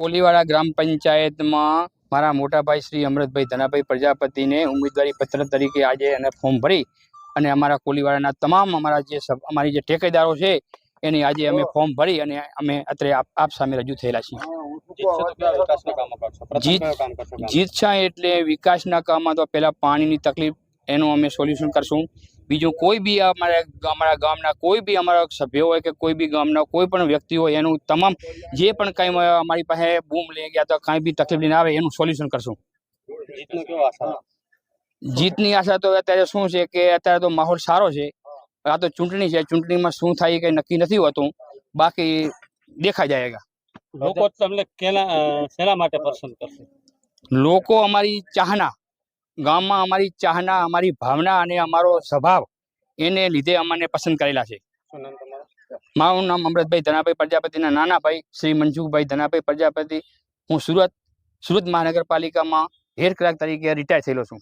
કોલીવાડા ગ્રામ પંચાયતમાં મારા મોટાભાઈ શ્રી અમૃતભાઈ ધનાભાઈ પ્રજાપતિને ઉમેદવારી પત્ર તરીકે આજે એને ફોર્મ ભરી અને અમારા કોલીવાડાના તમામ અમારા જે અમારી જે ટેકેદારો છે એની આજે અમે ફોર્મ ભરી અને અમે અત્યારે આપ આપ સામે રજૂ થયેલા છીએ. જીત-? જીતશા એટલે વિકાસના કામમાં તો પહેલા પાણીની તકલીફ એનું અમે સોલ્યુશન કરશું. બીજું કોઈ બી અમારા અમારા ગામના કોઈ બી અમારા સભ્યો હોય કે કોઈ બી ગામના કોઈ પણ વ્યક્તિ હોય એનું તમામ જે પણ કંઈ અમારી પાસે બૂમ લઈ ગયા તો કાંઈ બી તકલીફ લઈને આવે એનું સોલ્યુશન કરશું. જીતનો આશા? તો અત્યારે શું છે કે અત્યારે તો માહોલ સારો છે. આ તો ચૂંટણી છે ચૂંટણીમાં શું થાય કંઈ નક્કી નથી હોતું. બાકી દેખા જાયગા લોકો તમને કેના શેના માટે પસંદ કરશે? લોકો અમારી ચાહના ગામમાં અમારી ચાહના અમારી ભાવના અને અમારો સ્વભાવ એને લીધે અમને પસંદ કરેલા છે. મારું નામ અમૃતભાઈ ધનાભાઈ પ્રજાપતિના નાના ભાઈ શ્રી મંજુભાઈ ધનાભાઈ પ્રજાપતિ. હું સુરત સુરત મહાનગરપાલિકામાં હેડ ક્લાર્ક તરીકે રિટાયર થયેલો છું.